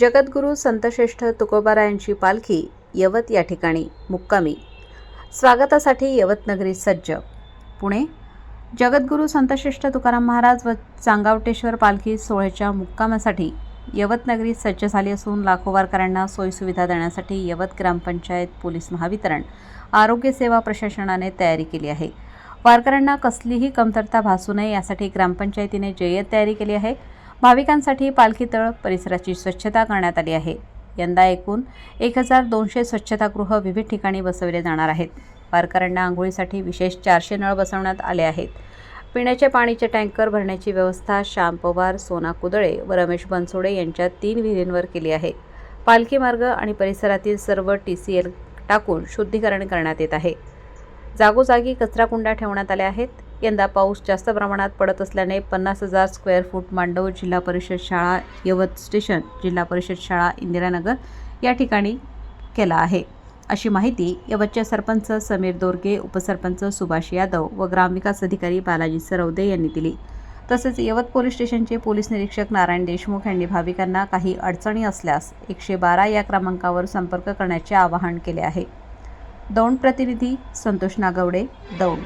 जगद्गुरू संतश्रेष्ठ तुकोबारायांची पालखी यवत या ठिकाणी मुक्कामी. स्वागतासाठी यवतनगरी सज्ज. पुणे जगद्गुरू संतश्रेष्ठ तुकाराम महाराज व चांगावटेश्वर पालखी सोहळ्याच्या मुक्कामासाठी यवतनगरी सज्ज झाली असून लाखो वारकऱ्यांना सोयीसुविधा देण्यासाठी यवत ग्रामपंचायत पोलीस महावितरण आरोग्य सेवा प्रशासनाने तयारी केली आहे. वारकऱ्यांना कसलीही कमतरता भासू नये यासाठी ग्रामपंचायतीने जय्यत तयारी केली आहे. भाविकांसाठी पालखी तळ परिसराची स्वच्छता करण्यात आली आहे. यंदा एकूण एक हजार दोनशे स्वच्छतागृह विविध ठिकाणी बसवले जाणार आहेत. वारकऱ्यांना आंघोळीसाठी विशेष चारशे नळ बसवण्यात आले आहेत. पिण्याच्या पाणीचे टँकर भरण्याची व्यवस्था श्याम पवार सोना कुदळे व रमेश बनसोडे यांच्या तीन विहिरींवर केली आहे. पालखी मार्ग आणि परिसरातील सर्व टी सी एल टाकून शुद्धीकरण करण्यात येत आहे. जागोजागी कचराकुंड्या ठेवण्यात आल्या आहेत. यंदा पाऊस जास्त प्रमाणात पडत असल्याने पन्नास हजार स्क्वेअर फूट मांडव जिल्हा परिषद शाळा यवत स्टेशन जिल्हा परिषद शाळा इंदिरानगर या ठिकाणी केला आहे. अशी माहिती यवतचे सरपंच समीर दोरगे उपसरपंच सुभाष यादव व ग्रामविकास अधिकारी बालाजी सरवदे यांनी दिली. तसेच यवत पोलीस स्टेशनचे पोलीस निरीक्षक नारायण देशमुख यांनी भाविकांना काही अडचणी असल्यास एकशे बारा या क्रमांकावर संपर्क करण्याचे आवाहन केले आहे. दौंड प्रतिनिधी संतोष नागवडे दौंड.